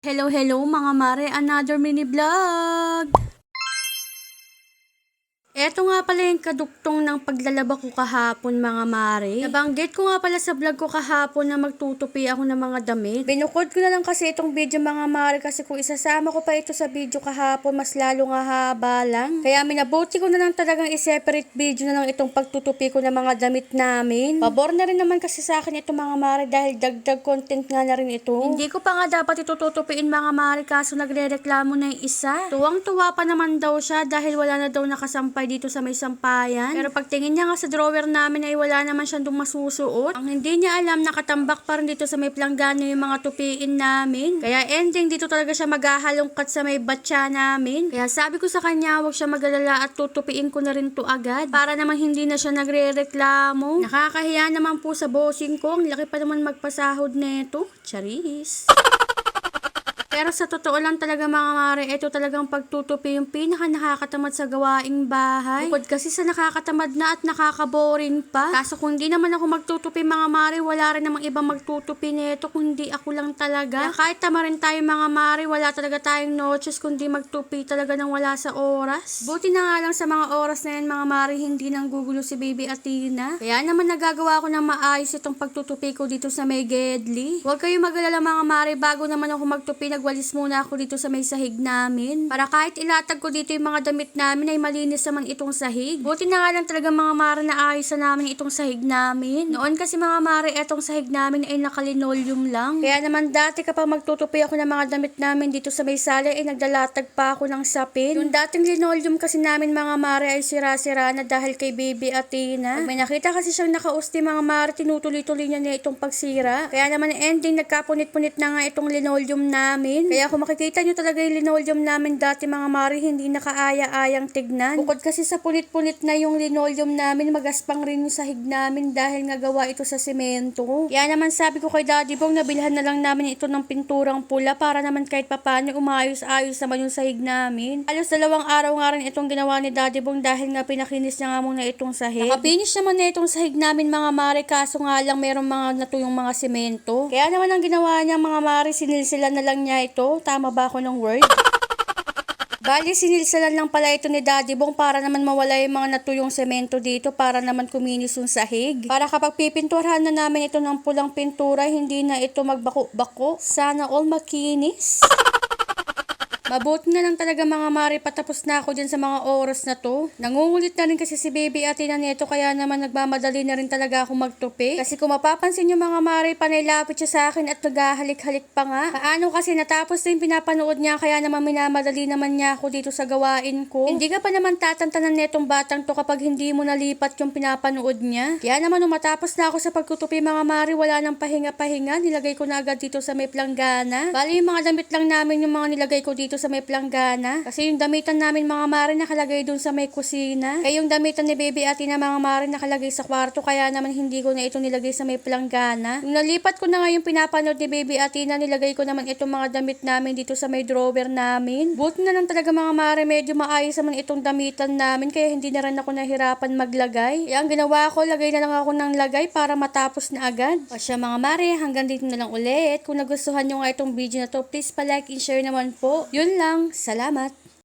Hello, hello mga mare, another mini vlog! Eto nga pala yung kaduktong ng paglalaba ko kahapon mga mare. Nabanggit ko nga pala sa vlog ko kahapon na magtutupi ako ng mga damit. Binukod ko na lang kasi itong video mga mare kasi kung isasama ko pa ito sa video kahapon mas lalo nga haba lang. Kaya minabuti ko na lang talagang i-separate video na lang itong pagtutupi ko ng mga damit namin. Pabor na rin naman kasi sa akin ito mga mare dahil dagdag content nga na rin ito. Hindi ko pa nga dapat ito tutupiin mga mare kaso nagre-reklamo na yung isa. Tuwang-tuwa pa naman daw siya dahil wala na daw nakasampay dito sa may sampayan. Pero pagtingin niya nga sa drawer namin ay wala naman siyang dong masusuot. Ang hindi niya alam nakatambak pa rin dito sa may planggano yung mga tupiin namin. Kaya ending dito talaga siya maghahalongkat sa may batya namin. Kaya sabi ko sa kanya huwag siya magalala at tutupiin ko na rin to agad. Para naman hindi na siya nagre-reklamo. Nakakahiya naman po sa bossing ko. Ang laki pa naman magpasahod neto. Charis. Pero sa totoo lang talaga mga mare, ito talagang pagtutupi yung pinaka nakakatamad sa gawaing bahay. Bukod kasi sa nakakatamad na at nakakaboring pa. Kaso kung hindi naman ako magtutupi mga mare, wala rin namang ibang magtutupi nito kundi ako lang talaga. Kaya kahit tama rin tayo mga mare, wala talaga tayong noches kundi magtupi talaga nang wala sa oras. Buti na nga lang sa mga oras na yan mga mare, hindi nang gugulo si baby Athena. Kaya naman nagagawa ko ng maayos itong pagtutupi ko dito sa may Gedli. Huwag kayong magalala mga mare, bago naman ako magtupi, nagwalis muna ako dito sa may sahig namin. Para kahit ilatag ko dito yung mga damit namin ay malinis naman itong sahig. Buti na nga lang talaga mga mare na ayos na namin itong sahig namin. Noon kasi mga mare, itong sahig namin ay nakalinoleum lang. Kaya naman dati kapag magtutupi ako ng mga damit namin dito sa may sala ay naglalatag pa ako ng sapin. Yung dating linoleum kasi namin mga mare ay sira-sira na dahil kay baby Athena. Pag may nakita kasi siyang nakausti mga mare, tinutuloy-tuloy niya na itong pagsira. Kaya naman ending nagkapunit-punit na nga itong linoleum namin. Kaya kung makikita nyo talaga yung linoleum namin dati mga mare, hindi nakaaya-ayang tignan. Bukod kasi sa punit-punit na yung linoleum namin, magaspang rin yung sahig namin dahil nga gawa ito sa semento. Kaya naman sabi ko kay Daddy Bong, nabilhan na lang namin ito ng pinturang pula para naman kahit papano umayos-ayos naman yung sahig namin. Halos dalawang araw nga rin itong ginawa ni Daddy Bong dahil nga pinakinis niya nga muna itong sahig. Nakapinish naman na itong sahig namin mga mare kaso nga lang merong mga natuyong mga semento. Kaya naman ang ginawa niya mga mare, sinilsila na lang niya ito. Tama ba ako ng word? Bali, sinilsalan lang pala ito ni Daddy Bong para naman mawala yung mga natuyong semento dito para naman kuminis yung sahig. Para kapag pipinturahan na namin ito ng pulang pintura, hindi na ito magbako-bako. Sana all makinis. Mabuti na lang talaga mga mare, patapos na ako dyan sa mga oras na to. Nangungulit na rin kasi si baby ate na nito, kaya naman nagmamadali na rin talaga ako magtupi. Kasi kung mapapansin nyo mga mare, panay lapit siya sa akin at naghahalik-halik pa nga. Paano kasi natapos na yung pinapanood niya, kaya naman minamadali naman niya ako dito sa gawain ko. Hindi ka pa naman tatantanan netong batang to kapag hindi mo nalipat yung pinapanood niya. Kaya naman nung matapos na ako sa pagtutupi mga mare, wala nang pahinga-pahinga. Nilagay ko na agad dito sa may planggana. Bali yung mga damit lang namin yung mga nilagay ko dito sa may planggana. Kasi yung damitan namin mga mare nakalagay dun sa may kusina. Kaya yung damitan ni baby ate na mga mare nakalagay sa kwarto. Kaya naman hindi ko na ito nilagay sa may planggana. Nung nalipat ko na nga yung pinapanood ni baby ate na nilagay ko naman itong mga damit namin dito sa may drawer namin. Buti na lang talaga mga mare medyo maayos naman itong damitan namin. Kaya hindi na rin ako nahirapan maglagay. Kaya ang ginawa ko, lagay na lang ako ng lagay para matapos na agad. O siya mga mare, hanggang dito na lang ulit. Kung nagustuhan nyo nga itong video na to, please pa-like and share naman po. Yun lang. Salamat.